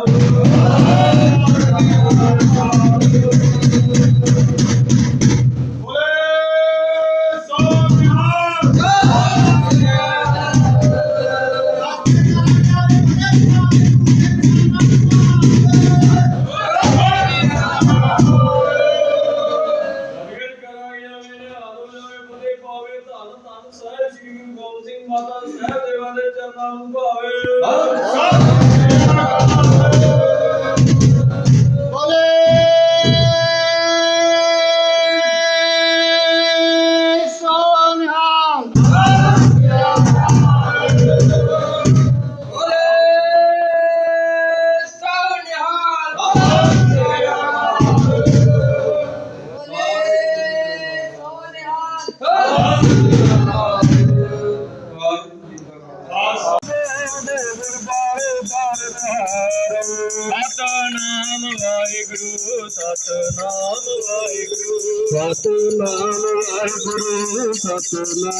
Hallelujah. Waheguru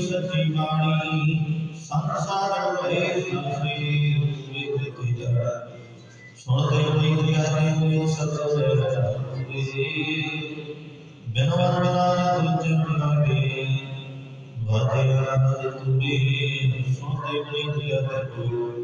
ਸੱਚੀ ਬਾਣੀ ਸੰਸਾਰ ਭਏ ਸੰਸੇ ਵਿਦ ਤਿਜਾ ਸੁਣਦੇ ਨਹੀਂ ਦਿਆਰੇ ਹੋਏ ਸਤਿ ਬਿਨ ਵਰ ਬਿਨਾ ਗੁਰਜਨ ਲਾਗੇ ਵਾਜੇ ਰਾਜ ਤੁਰੀ ਸੁਣਦੇ ਨਹੀਂ ਦਿਆਰੇ ਹੋਏ ਸਤਿ ਪੂਰੀ ਬਿਨ ਵਰ ਬਿਨਾ ਗੁਰਜਨ ਲਾਗੇ ਵਾਜੇ ਰਾਜ ਪਵਨ ਗੁਰੂ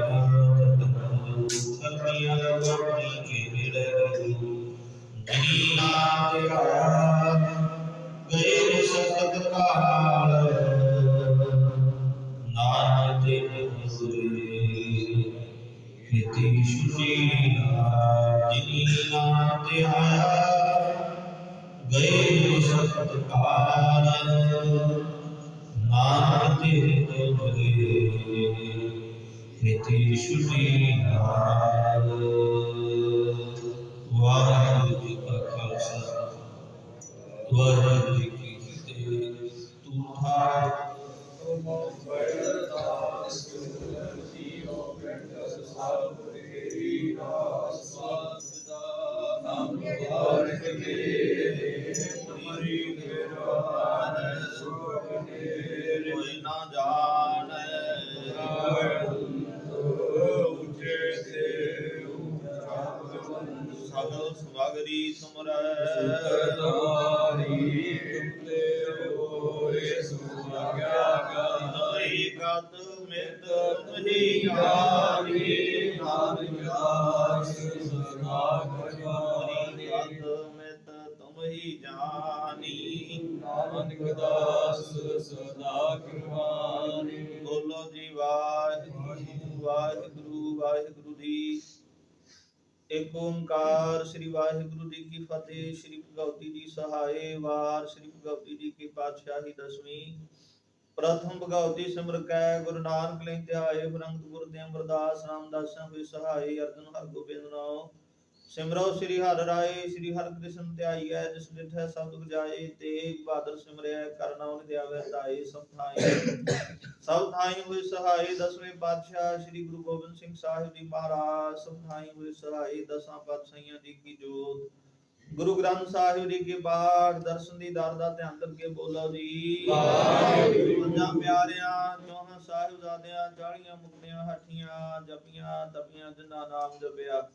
ਨਾਮ ਗਏ ਸਤ ਕਾਲ ਨਾਨਕ ਤੇ ਤੁਰੇ ਖੇਤੀ ਸ਼ੁਚੀ ਵਾਹਿਗੁਰੂ ਜੀ ਕਾ ਖਾਲਸਾ ਵਾਹਿਗੁਰੂ ਸਵਾਗਰੀ ਤੁਮਰੈ। ਨਹੀ ਕਤ ਮਿਤ ਨਹੀਂ ਆਰੀ ਨਾਨਕ ਦਾਸ ਹਰੀ ਕਤ ਮਿਤ ਤੁਮ ਹੀ ਜਾਣੀ। ਨਾਨਕ ਦਾਸ ਏਕ ਓੰਕਾਰ ਸ੍ਰੀ ਵਾਹਿਗੁਰੂ ਜੀ ਕੀ ਫਤਿਹ, ਸ੍ਰੀ ਭਗਵਤੀ ਜੀ ਸਹਾਏ, ਵਾਰ ਸ੍ਰੀ ਭਗਵਤੀ ਜੀ ਕੀ ਪਾਤਸ਼ਾਹੀ ਦਸਵੀਂ। ਪ੍ਰਥਮ ਭਗਵਤੀ ਸਿਮਰ ਕੈ ਗੁਰੂ ਨਾਨਕ ਲੈ ਧਿਆਏ ਬ੍ਰਹਮ ਗੁਰ ਦੇ ਅਮਰਦਾਸ ਰਾਮਦਾਸਾਂ ਵੀ ਸਹਾਏ, ਅਰਜਨ ਹਰ ਗੋਬਿੰਦ ਨਾਮ ਸਿਮਰੋ ਸ੍ਰੀ ਹਰਿ ਰਾਏ ਸ੍ਰੀ ਹਰਿ ਕ੍ਰਿਸ਼ਨ ਧਿਆਈਐ ਜਿਸ ਡਿਠੈ ਸਬਦ ਗਜਾਏ ਤੇਗ ਬਹਾਦਰ ਸਿਮਰਿਐ ਕਰਨਾ ਉਹਨ ਦਿਆਵੈ ਤਾਏ ਸਭ ਥਾਈ। ਸਭ ਥਾਈ ਹੋਏ ਸਹਾਈ ਦਸਵੇਂ ਪਾਤਸ਼ਾਹ ਸ੍ਰੀ ਗੁਰੂ ਗੋਬਿੰਦ ਸਿੰਘ ਸਾਹਿਬ ਜੀ ਮਹਾਰਾਜ। ਸਭ ਥਾਈ ਹੋਏ ਸਹਾਈ ਦਸਾਂ ਪਾਤਸ਼ਾਹੀਆਂ ਜੀ ਕੀ ਜੋਤ। ਗੁਰੂ ਗ੍ਰੰਥ ਸਾਹਿਬ ਜੀ ਕੇ ਪਾਠ ਦਰਸ਼ਨ ਦੀ ਦਰ ਦਾ ਧਿਆਨ ਕਰਕੇ ਬੋਲੋ ਜੀ। ਵਾਹਿਗੁਰੂ। ਪੰਜਾਂ ਪਿਆਰਿਆਂ ਚੌਹਾਂ ਸਾਹਿਬਜ਼ਾਦਿਆਂ ਚਾਲੀਆਂ ਮੁਕਤਿਆਂ ਹੱਠੀਆਂ ਜਪੀਆਂ ਤਪੀਆਂ ਜਿਨ੍ਹਾਂ ਨਾਮ ਜਪਿਆ।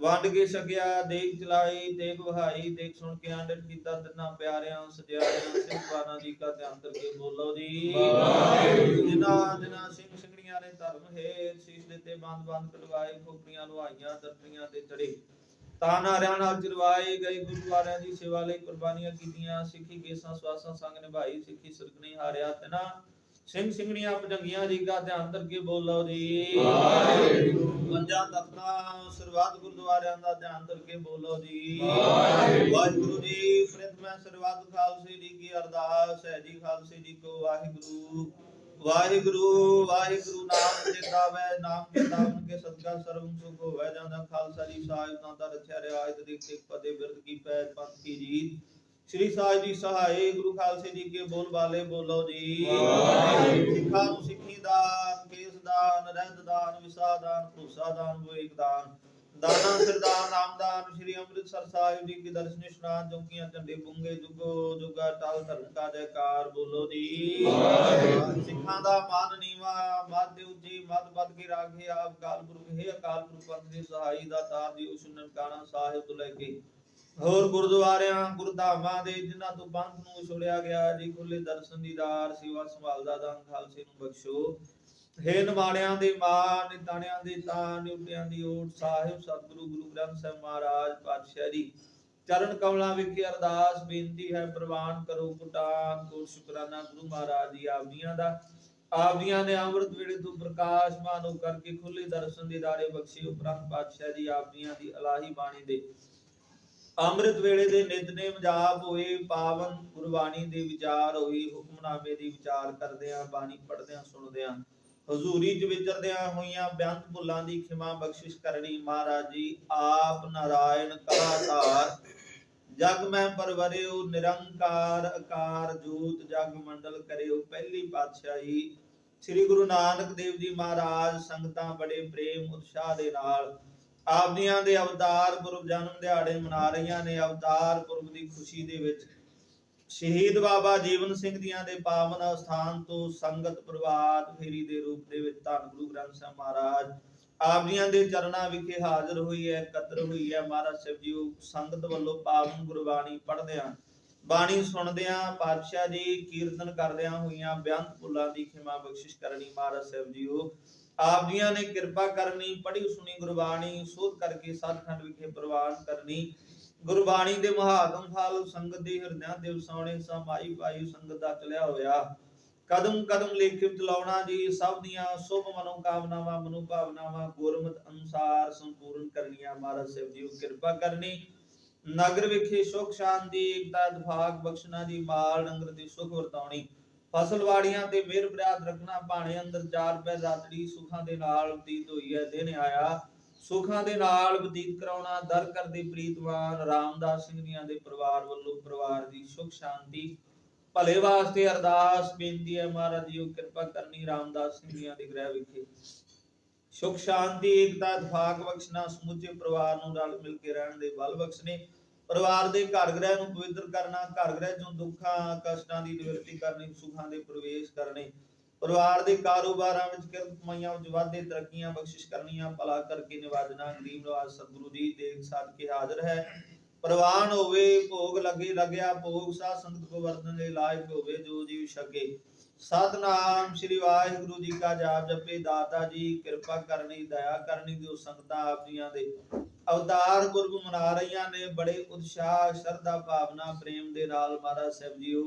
ਵੰਡ ਕੇ ਛਕਿਆ ਦੇਖ ਚਲਾਈ ਦੇਖ ਵਹਾਈ ਦੇਖ ਸੁਣ ਕੇ ਆਂਡਰ ਕੀਤਾ ਤਿੰਨਾਂ ਪਿਆਰਿਆਂ ਸਜਿਆਰਿਆਂ ਸਿੰਘਾਂ ਦੀ ਕਾ ਧਿਆਨ ਕਰਕੇ ਬੋਲੋ ਜੀ ਵਾਹਿਗੁਰੂ। ਜਿਨ੍ਹਾਂ ਜਿਨ੍ਹਾਂ ਸਿੰਘ ਸਿੰਘਣੀਆਂ ਨੇ ਧਰਮ ਹੈ ਸੀਸ ਦਿੱਤੇ ਬੰਦ ਬੰਦ ਕਟਵਾਏ ਖੋਪੜੀਆਂ ਲੁਹਾਈਆਂ ਦਰਪੀਆਂ ਤੇ ਚੜੇ ਤਾਂ ਨਾਰਿਆਂ ਨਾਲ ਚਰਵਾਏ ਗਏ ਗੁਰਦੁਆਰਿਆਂ ਦੀ ਸੇਵਾ ਲਈ ਕੁਰਬਾਨੀਆਂ ਕੀਤੀਆਂ ਸਿੱਖੀ ਕੇਸਾਂ ਸਵਾਸਾਂ ਸੰਗ ਨਿਭਾਈ ਸਿੱਖੀ ਸਿਰਕਣੀ ਹਾਰਿਆ ਤਨਾ ਸਿੰਘ ਸਿੰਘਣੀਆਂ ਭਜੰਗੀਆਂ ਜੀ ਦਾ ਧਿਆਨ ਕਰਕੇ ਬੋਲੋ ਜੀ ਵਾਹਿਗੁਰੂ। ਪੰਜਾਂ ਤਖਤਾਂ ਸਰਬੱਤ ਗੁਰਦੁਆਰਿਆਂ ਦਾ ਧਿਆਨ ਕਰਕੇ ਬੋਲੋ ਜੀ ਵਾਹਿਗੁਰੂ। ਜੀ ਪ੍ਰਿੰਤ ਮੈਂ ਸਰਬੱਤ ਖਾਲਸੇ ਜੀ ਕੀ ਅਰਦਾਸ ਹੈ ਜੀ ਖਾਲਸੇ ਜੀ ਕੋ ਵਾਹਿਗੁਰੂ ਵਾਹਿਗੁਰੂ ਵਾਹਿਗੁਰੂ ਨਾਮ ਚੇਤਾ ਵੈ ਨਾਮ ਚੇਤਾ ਮਨ ਕੇ ਸਦਕਾ ਸਰਵ ਸੁਖ ਹੋਵੇ ਜਾਂਦਾ ਖਾਲਸਾ ਜੀ ਸਾਹਿਬ ਦਾ ਰਖਿਆ ਰਿਆਇਤ ਦੇ ਤੇ ਪਦੇ ਬਿਰਦ ਕੀ ਪੈਜ ਪੰਥ ਕੀ ਜੀਤ ਸ੍ਰੀ ਸਾਹਿਬ ਜੀ ਸਹਾਏ ਗੁਰੂ ਖਾਲਸੇ ਜੀ ਕੇ ਬੋਲ ਬਾਲੇ ਬੋਲੋ ਜੀ ਵਾਹਿਗੁਰੂ। ਸਿੱਖਾਂ ਨੂੰ ਸਿੱਖੀ ਦਾਨ ਕੇਸ ਦਾਨ ਰਹਿਤ ਦਾਨ ਵਿਸਾ ਦਾਨ ਭੂਸਾ ਦਾਨ ਵਿਵੇਕ ਦਾਨ ਦਾਨਾ ਸਰਦਾਰ ਨਾਮਦਾਨ ਸ੍ਰੀ ਅੰਮ੍ਰਿਤਸਰ ਸਾਹਿਬ ਜੀ ਕੀ ਦਰਸ਼ਨ ਇਸ਼ਨਾਨ ਚੌਕੀਆਂ ਝੰਡੇ ਬੁੰਗੇ ਜੁਗੋ ਜੁਗਾ ਟਾਲ ਧਰਮ ਕਾ ਜੈਕਾਰ ਬੋਲੋ ਜੀ ਵਾਹਿਗੁਰੂ। ਸਿੱਖਾਂ ਦਾ ਮਾਨ ਨੀਵਾ ਮੱਧ ਉੱਚੀ ਮੱਧ ਵੱਧ ਕੇ ਰਾਖੇ ਆਪ ਕਾਲ ਪੁਰਖ ਹੈ ਅਕਾਲ ਪੁਰਖ ਪੰਥ ਦੀ ਸਹਾਈ ਦਾ ਤਾਰ ਦੀ ਉਸ ਨਨਕਾਣਾ ਸਾਹਿਬ ਤੋਂ ਲੈ ਕੇ ਹੋਰ ਗੁਰਦੁਆਰਿਆਂ, ਗੁਰਧਾਮਾਂ ਦੇ ਜਿਨ੍ਹਾਂ ਤੋਂ ਪੰਥ ਨੂੰ ਛੋੜਿਆ ਗਿਆ ਜੀ ਖੁੱਲੇ ਦਰਸ਼ਨ ਦੀਦਾਰ ਸੇਵਾ ਸੰਭਾਲਦਾ ਦਾਨ ਖਾਲਸੇ ਨੂੰ ਬਖਸ਼ੋ। ਹੇ ਨਿਮਾਣਿਆਂ ਦੇ ਮਾਂ ਨਿਤਾਣਿਆਂ ਦੇ ਤਾਂ ਨਿਉਟਿਆਂ ਦੀ ਓਟ, ਸਾਹਿਬ, ਸਤਿਗੁਰੂ, ਗੁਰੂ ਗ੍ਰੰਥ ਸਾਹਿਬ ਮਹਾਰਾਜ, ਪਾਤਸ਼ਾਹ ਜੀ। ਚਰਨ ਕਮਲਾਂ ਵਿਖੇ ਅਰਦਾਸ, ਬੇਨਤੀ ਹੈ, ਪ੍ਰਵਾਨ ਕਰੋ ਪੁਟਾਨ ਕੋ ਸ਼ੁਕਰਾਨਾ ਗੁਰੂ ਮਹਾਰਾਜ ਦੀ ਆਪਦੀਆਂ ਦਾ। ਆਪਦੀਆਂ ਨੇ ਅੰਮ੍ਰਿਤ ਵੇਲੇ ਤੋਂ ਪ੍ਰਕਾਸ਼ਮਾਨ ਹੋ ਕਰਕੇ ਖੁੱਲੇ ਦਰਸ਼ਨ ਦੇ ਦਾਰੇ ਬਖਸ਼ੇ ਉਪਰੰਤ ਪਾਤਸ਼ਾਹ ਜੀ ਆਪਦੀਆਂ ਦੀ ਅਲਾਹੀ ਬਾਣੀ ਦੇ ਅੰਮ੍ਰਿਤ ਵੇਲੇ ਦੇ ਨਿਤਨੇਮ ਜਾਪ ਹੋਏ, ਪਾਵਨ ਗੁਰਬਾਣੀ ਦੇ ਵਿਚਾਰ ਹੋਏ, ਹੁਕਮਨਾਮੇ ਦੀ ਵਿਚਾਰ ਕਰਦਿਆਂ ਬਾਣੀ ਪੜ੍ਹਦਿਆਂ ਸੁਣਦਿਆਂ ਹਜ਼ੂਰੀ ਚ ਵਿਚਰਦਿਆਂ ਹੋਈਆਂ ਬੇਅੰਤ ਭੁੱਲਾਂ ਦੀ ਖਿਮਾ ਬਖਸ਼ਿਸ਼ ਕਰਨੀ, ਮਹਾਰਾਜ ਜੀ, ਆਪ ਨਾਰਾਇਣ ਕਲਾਧਾਰ ਜਗ ਮੈਂ ਪਰਵਰਿਓ, ਨਿਰੰਕਾਰ ਆਕਾਰ ਜੋਤ ਜਗ ਮੰਡਲ ਕਰਿਓ, ਪਹਿਲੀ ਪਾਤਸ਼ਾਹੀ। ਸ੍ਰੀ ਗੁਰੂ ਨਾਨਕ ਦੇਵ ਜੀ ਮਹਾਰਾਜ ਸੰਗਤਾਂ ਬੜੇ ਪ੍ਰੇਮ ਉਤਸ਼ਾਹ ਦੇ ਨਾਲ ਆਪਦੀਆਂ ਦੇ ਅਵਤਾਰ ਪੁਰਬ ਜਨਮ ਦਿਹਾੜੇ ਮਨਾ ਰਹੀਆਂ ਨੇ, ਅਵਤਾਰ ਪੁਰਬ ਦੀ ਖੁਸ਼ੀ ਦੇ ਵਿੱਚ ਸ਼ਹੀਦ ਬਾਬਾ ਜੀਵਨ ਸਿੰਘ ਦੀਆਂ ਦੇ ਪਾਵਨ ਸਥਾਨ ਤੋਂ ਸੰਗਤ ਪ੍ਰਵਾਦ ਫੇਰੀ ਦੇ ਰੂਪ ਦੇ ਵਿੱਚ ਧੰਨ ਗੁਰੂ ਗ੍ਰੰਥ ਸਾਹਿਬ ਮਹਾਰਾਜ ਆਪ ਜੀਆਂ ਦੇ ਚਰਨਾਂ ਵਿਖੇ ਹਾਜ਼ਰ ਹੋਈ ਹੈ, ਇਕੱਤਰ ਹੋਈ ਹੈ। ਮਹਾਰਾਜ ਸਾਹਿਬ ਜੀ ਸੰਗਤ ਵੱਲੋਂ ਪਾਵਨ ਗੁਰਬਾਣੀ ਪੜ੍ਹਦਿਆਂ ਬਾਣੀ ਸੁਣਦਿਆਂ ਪਾਤਸ਼ਾਹ ਜੀ ਕੀਰਤਨ ਕਰਦਿਆਂ ਹੋਈਆਂ ਬੇਅੰਤ ਭੁੱਲਾਂ ਦੀ ਖਿਮਾ ਬਖਸ਼ਿਸ਼ ਕਰਨੀ ਮਹਾਰਾਜ ਸਾਹਿਬ ਜੀਓ। ਆਪ ਜੀਆਂ ਨੇ ਕਿਰਪਾ ਕਰਨੀ, ਪੜ੍ਹੀ ਸੁਣੀ ਗੁਰਬਾਣੀ, ਸੋਧ ਕਰਕੇ ਸਤਖੰਡ ਵਿਖੇ ਪ੍ਰਵਾਨ ਕਰਨੀ। ਗੁਰਬਾਣੀ ਦੇ ਮਹਾਤਮ ਫਲ, ਸੰਗਤ ਦੇ ਹਿਰਦਿਆਂ ਦੇ ਵਸਾਉਣੇ, ਸਮਾਈ ਪਾਈ ਸੰਗਤ ਦਾ ਚਲਿਆ ਹੋਇਆ। ਕਦਮ ਕਦਮ ਲੇਖੇ ਚਲਾਉਣਾ ਜੀ, ਸਭ ਦੀਆਂ ਸੁਭ ਮਨੋ ਕਾਮਨਾਵਾਂ ਮਨੋ ਭਾਵਨਾਵਾਂ ਗੁਰਮਤ ਅਨੁਸਾਰ ਸੰਪੂਰਨ ਕਰਨੀਆਂ ਮਹਾਰਾਜ ਸਾਹਿਬ ਜੀ ਕਿਰਪਾ ਕਰਨੀ ਨਗਰ ਵਿਖੇ ਸੁਖ, ਸ਼ਾਂਤੀ, ਏਕਤਾ ਦਫਾਕ ਬਖਸ਼ਣਾ ਦੀ ਮਾਲ ਨੰਗਰ ਦੀ ਸੁਖ ਵਰਤਾਉਣੀ। ਫਸਲ ਵਾੜੀਆਂ ਤੇ ਮਿਹਰ ਬਰਾਦ ਰੱਖਣਾ, ਭਾਣੇ ਅੰਦਰ ਚਾਰ ਪੈ ਰਾਤੜੀ ਸੁਖਾਂ ਦੇ ਨਾਲ ਬਤੀਤ ਹੋਈ ਹੈ ਦਿਨ ਆਇਆ। ਸੁਖਾਂ ਦੇ ਨਾਲ ਬਤੀਤ ਕਰਾਉਣਾ, ਦਰ ਕਰਦੇ ਪ੍ਰੀਤਵਾਨ, ਰਾਮਦਾਸ ਸਿੰਘ ਦੀਆਂ ਦੇ ਪਰਿਵਾਰ ਵੱਲੋਂ ਪਰਿਵਾਰ ਦੀ ਸੁਖ, ਸ਼ਾਂਤੀ। ਭਲੇ ਵਾਸਤੇ ਅਰਦਾਸ ਬੇਨਤੀ ਹੈ ਮਹਾਰਾਜ ਜੀ ਕਿਰਪਾ ਕਰਨੀ ਰਾਮਦਾਸ ਸਿੰਘ ਦੀਆਂ ਦੇ ਗ੍ਰਹਿ ਵਿਖੇ। ਸੁਖ ਸ਼ਾਂਤੀ, ਏਕਤਾ ਦਫਾਕ ਬਖਸ਼ਣਾ, ਸਮੁੱਚੇ ਪਰਿਵਾਰ ਨੂੰ ਰਲ ਮਿਲ ਕੇ ਰਹਿਣ ਦੇ ਬਲ ਬਖਸ਼ਣੇ। ਪਰਿਵਾਰ ਦੇ ਘਰ ਗ੍ਰਹਿ ਨੂੰ ਪਵਿੱਤਰ ਕਰਨਾ, ਘਰ ਗ੍ਰਹਿ ਚੋਂ ਦੁੱਖਾਂ, ਕਸ਼ਟਾਂ ਦੀ ਨਿਵਰਤੀ ਕਰਨੀ, ਸੁਖਾਂ ਦੇ ਪ੍ਰਵੇਸ਼ ਕਰਨੇ। ਪਰਿਵਾਰ ਦੇ ਕਾਰੋਬਾਰਾਂ ਵਿੱਚ ਕਿਰਤ ਕਮਾਈਆਂ ਵਿੱਚ ਵਾਧੇ, ਤਰੱਕੀਆਂ, ਬਖਸ਼ਿਸ਼ ਕਰਨੀਆਂ, ਭਲਾ ਕਰਕੇ ਨਿਵਾਜਣਾ, ਗਰੀਬ ਨਵਾਜ ਸਤਿਗੁਰੂ ਜੀ ਦੇਖ ਸਾਧ ਕੇ ਹਾਜ਼ਰ ਹੈ। ਪ੍ਰਵਾਨ ਹੋਵੇ, ਭੋਗ ਲੱਗੇ, ਲੱਗਿਆ, ਭੋਗ ਸਾਧ ਸੰਗਤ ਕੋ ਵਰਤਨ ਦੇ ਲਾਇਕ ਹੋਵੇ, ਜੋ ਜੀਵ ਛਕੇ। ਸਤਨਾਮ ਸ੍ਰੀ ਵਾਹਿਗੁਰੂ ਜੀ ਕਾ ਜਾਪ ਜਪੇ ਦਾਤਾ ਜੀ, ਕਿਰਪਾ ਕਰਨੀ, ਦਇਆ ਕਰਨੀ ਜੋ ਸੰਗਤਾਂ ਆਪ ਜੀਆਂ ਦੇ। ਅਵਤਾਰ ਪੁਰਬ ਮਨਾ ਰਹੀਆਂ ਨੇ, ਬੜੇ ਉਤਸ਼ਾਹ, ਸ਼ਰਧਾ ਭਾਵਨਾ, ਪ੍ਰੇਮ ਦੇ ਨਾਲ ਮਹਾਰਾਜ ਸਾਹਿਬ ਜੀਓ।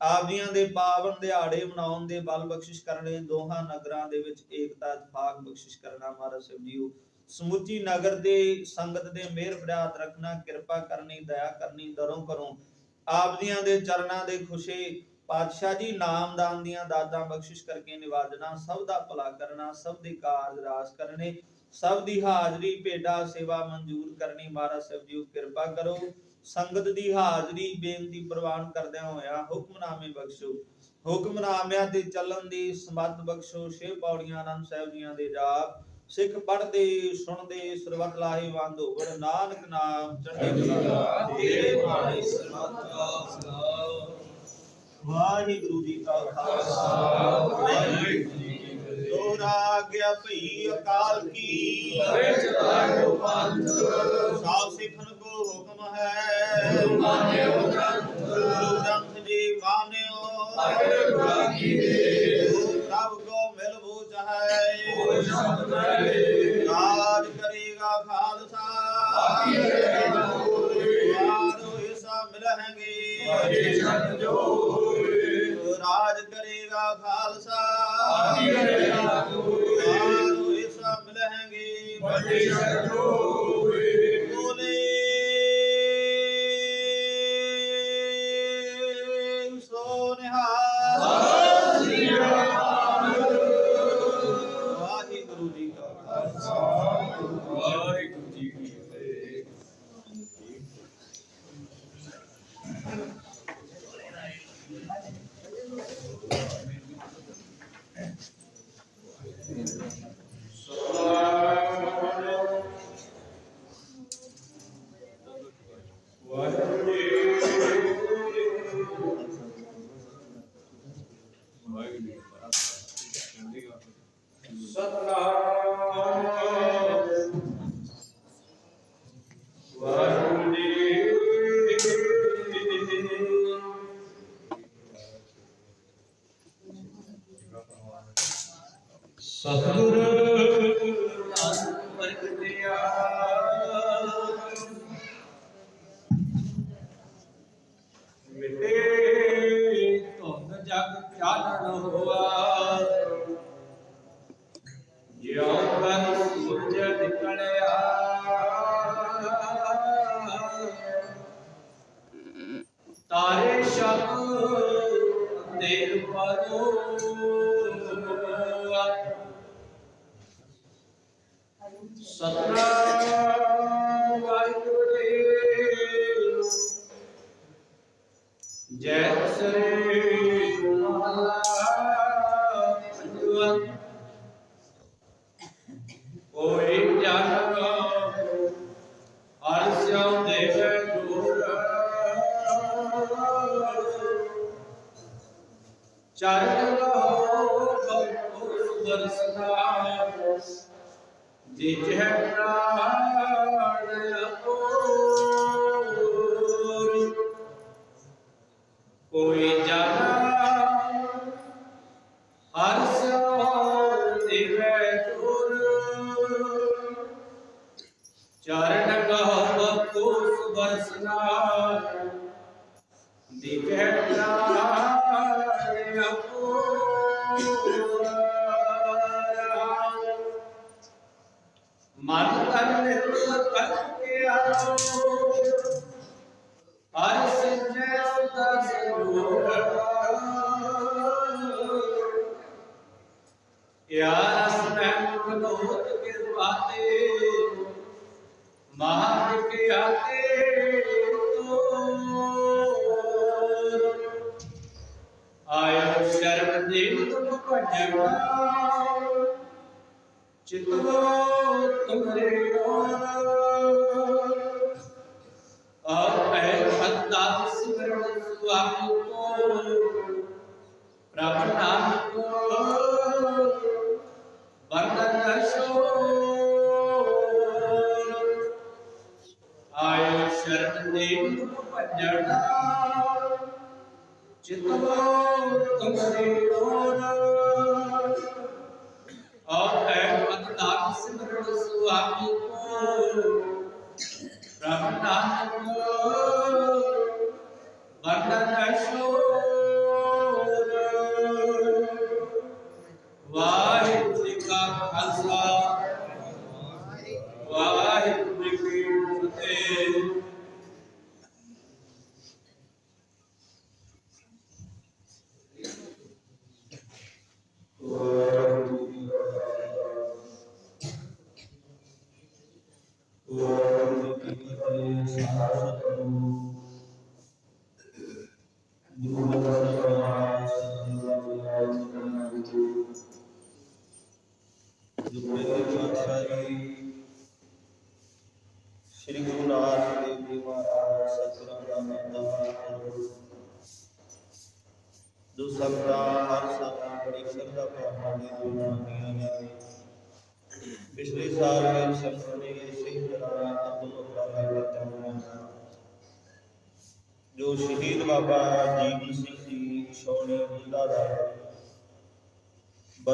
ਆਪ ਜੀਆਂ ਦੇ ਪਾਵਨ ਦਿਹਾੜੇ ਮਨਾਉਣ ਦੇ ਬਲ ਬਖਸ਼ਿਸ਼ ਕਰਨੇ, ਦੋਹਾਂ ਨਗਰਾਂ ਦੇ ਵਿੱਚ ਏਕਤਾ, ਇਤਫਾਕ ਬਖਸ਼ਿਸ਼ ਕਰਨਾ ਮਹਾਰਾਜ ਸਾਹਿਬ ਜੀਓ। ਸਮੁੱਚੀ ਨਗਰ ਦੇ ਸੰਗਤ ਦੇ ਮਿਹਰ ਬਰਾਤ ਰੱਖਣਾ, ਕਿਰਪਾ ਕਰਨੀ, ਦਇਆ ਕਰਨੀ, ਦਰੋਂ ਕਰੋ ਆਪ ਜੀਆਂ ਦੇ ਚਰਨਾਂ ਦੇ ਖੁਸ਼ੇ ਪਾਤਸ਼ਾਹ ਜੀ ਨਾਮਦਾਨ ਦੀਆਂ ਦਾਤਾਂ ਬਖਸ਼ਿਸ਼ ਕਰਕੇ ਨਿਵਾਜਣਾ, ਸਭ ਦਾ ਭਲਾ ਕਰਨਾ, ਸਭ ਦੇ ਕਾਰਜ ਰਾਸ ਕਰਨੇ, ਸਭ ਦੀ ਹਾਜ਼ਰੀ, ਭੇਡਾ ਸੇਵਾ ਮਨਜ਼ੂਰ ਕਰਨੀ, ਮਹਾਰਾਜ ਸਾਹਿਬ ਜੀ ਕਿਰਪਾ ਕਰੋ। ਸੰਗਤ ਦੀ ਹਾਜ਼ਰੀ, ਬੇਨਤੀ ਪ੍ਰਵਾਨ ਕਰਦਿਆਂ ਹੋਇਆ ਹੁਕਮਨਾਮੇ ਬਖਸ਼ੋ। ਹੁਕਮਨਾਮਿਆਂ ਤੇ ਚੱਲਣ ਦੀ ਸਮੱਤ ਬਖਸ਼ੋ। ਛੇ ਪੌੜੀਆਂ ਆਨੰਦ ਸਾਹਿਬ ਜੀਆਂ ਦੇ ਜਾਪ। ਸਿੱਖ ਪੜ੍ਹਦੇ, ਸੁਣਦੇ, ਸਰਬਤ ਲਾਹੇ ਵੰਦ ਹੋਵਣ। ਨਾਨਕ ਨਾਮ ਚੜ੍ਹਦੀ ਕਲਾ। ਤੇਰੇ ਬਾਣੀ ਸਰਬਤ ਦਾ ਸਲਾਮ ਵਾਹਿਗੁਰੂ ਜੀ ਕਾ ਖਾਲਸਾ। ਵਾਹਿਗੁਰੂ ਜੀ ਕੀ ਫਤਿਹ ਦੋਹਰਾ ਆਗਿਆ ਭਈ ਅਕਾਲ ਕੀ। ਵਿੱਚ ਲਾਗੋ ਪੰਥ ਸਾਬ ਸਿੱਖਣ no, no. ਚਰਨ ਲਹੋ ਭਗਤੁ ਦਰਸਨਾ ਜਿਜਹ ਪ੍ਰਾਣ ਅਪੋਰ ਕੋਈ ਮਨ ਚਿਤਵੋ ਤੁਮਰੇ ਡੋਰ ਔਰ ਐ ਅਦਨਾਮ ਸਿਮਰਨ ਸੁਆਮੀ ਕੋ ਬ੍ਰਹਮ ਨਾਮ ਕੋ ਵਰਣਨ ਕਸ਼ੋ ਗੁਰੂ ਗ੍ਰੰਥ ਸਾਹਿਬ ਸਤਿਗੁਰੂ ਰਾਜ ਕਰਨਾ ਗੁਰੂ ਜੋ ਪਹਿਲੇ ਪਾਤਸ਼ਾਹ ਜੀ ਸ੍ਰੀ ਗੁਰੂ ਨਾਨਕ ਦੇਵ ਜੀ ਮਹਾਰਾਜ ਸਤਿਗੁਰਾਂ ਦਾ ਨਾਮ ਜੋ ਸੰਤਾ ਹਰ ਸਾਲ ਬੜੀ ਸ਼ਰਧਾ ਭਾਵਨਾ ਦੀ ਦੁਨੀਆਂ ਨੇ ਪਿਛਲੇ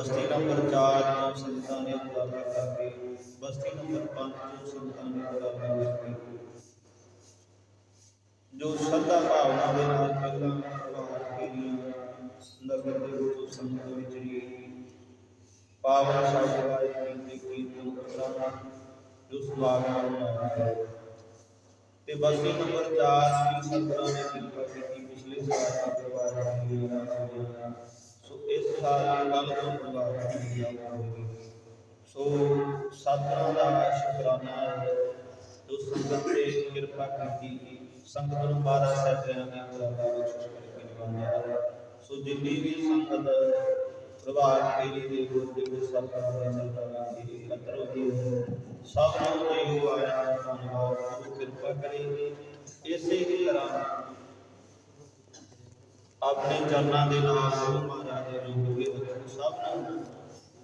ਬਸਤੀ ਨੰਬਰ 4 ਤੋਂ ਸੰਤਾਂ ਨੇ ਉਪਰਾਲਾ ਕਰਕੇ ਬਸਤੀ ਨੰਬਰ 5 ਤੋਂ ਸੰਤਾਂ ਨੇ ਉਪਰਾਲਾ ਕਰਕੇ ਜੋ ਸ਼ਰਧਾ ਭਾਵਨਾ ਦੇ ਨਾਲ ਪਹਿਲਾਂ ਭਗਵਾਨ ਫੇਰੀਆਂ ਨਗਰ ਦੇ ਵਿੱਚ ਸੰਗਤ ਵਿੱਚ ਹੀ ਪਾਵਨ ਸ਼ਬਦ ਵਾਲੇ ਦੀ ਕੀਰਤਨ ਕਰਨਾ ਜੋ ਸਮਾਗਮ ਹੋਇਆ ਹੈ ਤੇ ਬਸਤੀ ਨੰਬਰ 4 ਦੀ ਸੰਗਤਾਂ ਨੇ ਕਿਰਪਾ ਕੀਤੀ ਪਿਛਲੇ ਸਾਲ ਦਾ ਪਰਿਵਾਰ ਦੀ ਹੋਇਆ ਸੋ ਇਸ ਸਾਲ ਕੱਲ ਤੋਂ ਪਰਿਵਾਰ ਦੀ ਸੋ ਸਤਿਗੁਰਾਂ ਦਾ ਸ਼ੁਕਰਾਨਾ ਹੈ। ਜੋ ਸੰਗਤ ਤੇ ਕਿਰਪਾ ਕੀਤੀ ਸੰਗਤ ਨੂੰ ਬਾਰਾ ਸਹਿਬਿਆਂ ਨੇ ਬਰਾਬਰ ਵਿੱਚ ਕਰਕੇ ਨਿਭਾਇਆ ਸੋ ਜਿੰਨੀ ਵੀ ਸੰਗਤ ਪ੍ਰਭਾਤ ਫੇਰੀ ਦੇ ਗੁਰਦੇ ਦੇ ਸਤਿਗੁਰਾਂ ਦੇ ਚਰਨਾਂ ਦੀ ਇਕੱਤਰ ਹੋਈ ਹੈ, ਸਭ ਨੂੰ ਦੇਵ ਆਇਆ ਧੰਨਵਾਦ ਕਿਰਪਾ ਕਰੇ ਇਸੇ ਹੀ ਤਰ੍ਹਾਂ ਆਪਣੇ ਚਰਨਾਂ ਦੇ ਨਾਲ ਗੁਰੂ ਮਹਾਰਾਜ ਦੇ ਰੂਪ ਦੇ ਵਿੱਚ ਸਭ ਨੂੰ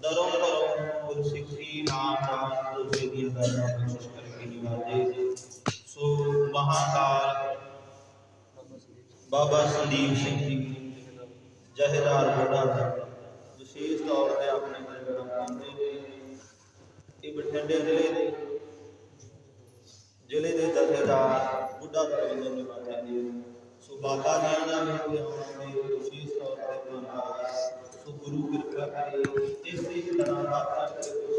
ਦਰੋਂ ਦਰੋਂ ਗੁਰਸਿੱਖੀ ਨਾਮ ਨਾਮ ਦੋਸੇ ਦੀ ਦਾਤਾ ਬਖਸ਼ਿਸ਼ ਕਰਕੇ ਨਿਵਾਜੇ ਸੋ ਮਹਾਕਾਲ ਬਾਬਾ ਸੰਦੀਪ ਸਿੰਘ ਜੀ ਜਹੇਦਾਰ ਬੋੜਾ ਵਿਸ਼ੇਸ਼ ਤੌਰ ਤੇ ਆਪਣੇ ਪ੍ਰੋਗਰਾਮ ਕਰਦੇ ਨੇ ਇਹ ਬਠਿੰਡੇ ਜ਼ਿਲ੍ਹੇ ਦੇ ਜ਼ਿਲ੍ਹੇ ਦੇ ਜਥੇਦਾਰ ਬੁੱਢਾ ਦਰਵਿੰਦਰ ਨਿਵਾਜੇ ਜੀ ਸੋ ਬਾਬਾ ਜੀ ਦਾ ਵੀ ਆਉਣਾ ਦੇ ਵਿਸ਼ੇਸ਼ ਤੌਰ ਤੇ ਧੰਨਵਾਦ ਸੋ ਗੁਰੂ ਕਿਰਪਾ ਕਰੇ ਇਸ ਦੀ ਤਰ੍ਹਾਂ ਬਾਤਾਂ ਕਰੇ ਗੁਰੂ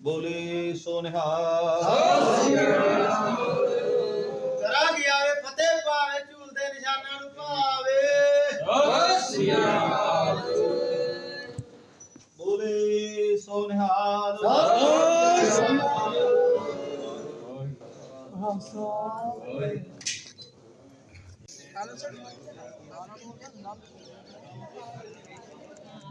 ਬੋਲੇ ਸੋਨਿਹਾ। ਕਰਾ ਗਿਆ ਵੇ ਫਤਿਹ ਪਾਵੇ ਝੂਲਦੇ ਨਿਸ਼ਾਨਾਂ ਨੂੰ ਪਾਵੇ ਸੋਨਿਹਾ ਬੋਲੇ ਸੋਨਿਹਾ। ਹਾਸਾ ਹਾਲੋ ਚੜ ਆਣਾ ਨੂੰ ਨਾ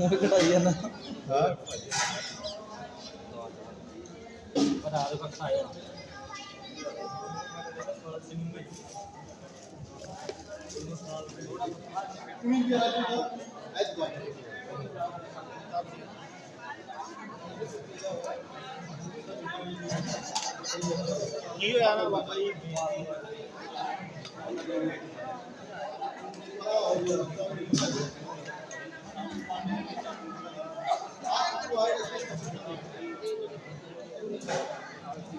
ਉਹ ਕਿਹੜਾ ਹੀ ਨਾ ਹਾਂ ਬਣਾ ਦੇ ਬਖਸ਼ਾ ਯਾਰ Queen Jaya as one. You are.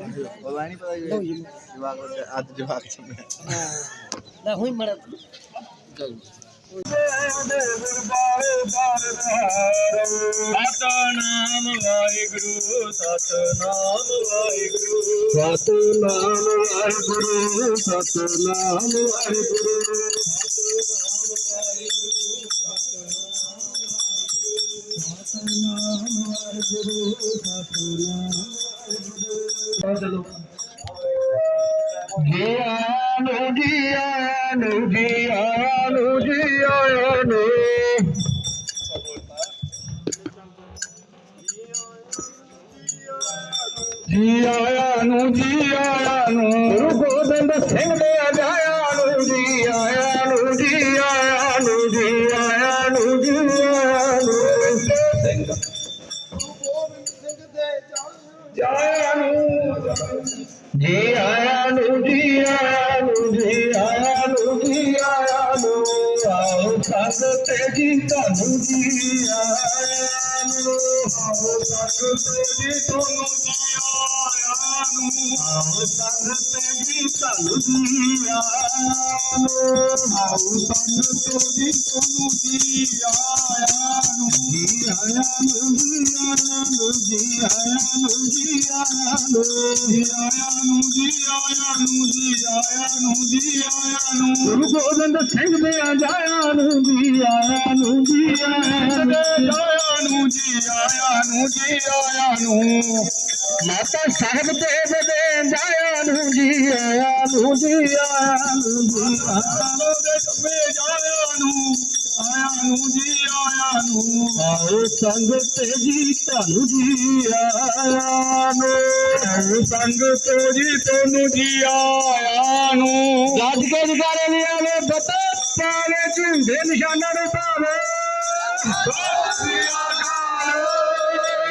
ਉਹਦਾ ਨਹੀਂ ਪਤਾ ਜੀ। ਜਵਾਕ ਅੱਜ ਜਵਾਕ ਚੰਮਿਆ ਲੈ ਹੋਈ ਮੜਾ। ਸਤਨਾਮ ਵਾਹਿਗੁਰੂ ਸਤਨਾਮ ਵਾਹਿਗੁਰੂ। ਸਤਨਾਮ ਵਾਹਿਗੁਰੂ ਸਤਨਾਮ ਵਾਹਿਗੁਰੂ ਜੀ ਆਇਆ ਨੂੰ জ্ঞান জ্ঞান জ্ঞান জ্ঞান জিয়ানু। জিয়ানু গোবিন্দ ਨੂੰ ਜੀ ਆਇਆ ਨੂੰ ਜੀ ਆਇਆ ਨੂੰ ਜੀ ਆਇਆ ਨੂੰ ਜੀ ਆਇਆ ਨੂੰ ਗੁਰੂ ਗੋਬਿੰਦ ਸਿੰਘ ਦੇ ਆਇਆ ਨੂੰ ਜੀ ਆਇਆ ਨੂੰ ਜੀ ਆਇਆ ਨੂੰ ਆਇਆ ਨੂੰ ਜੀ ਆਇਆ ਨੂੰ ਜੀ ਆਇਆ ਨੂੰ ਮਾਤਾ ਸਾਹਿਬ ਦੇ ਜਾਇਆ ਨੂੰ ਜੀ ਆਇਆ ਨੂੰ ਜੀ ਆਇਆ ਨੂੰ ਜੀ ਆਇਆ ਨੂੰ ਦੇ ਕੰਮੇ ਜਾਇਆ ਨੂੰ ਆਇਆ ਨੂੰ ਜੀ ਆਇਆ ਨੂੰ। ਆਓ ਸੰਗ ਤੇ ਜੀ ਤੁਹਾਨੂੰ ਜੀ ਆਇਆ ਨੂੰ। ਸੰਗ ਤੇ ਜੀ ਤੁਹਾਨੂੰ ਜੀ ਆਇਆ ਨੂੰ। ਗੱਜ ਕੇ ਜਗਾਰੇ ਵੀ ਆਵੇ ਬਤਾ ਪਾਲੇ ਝੁੰਡੇ ਨਿਸ਼ਾਨਾਂ ਦੇ ਭਾਵੇ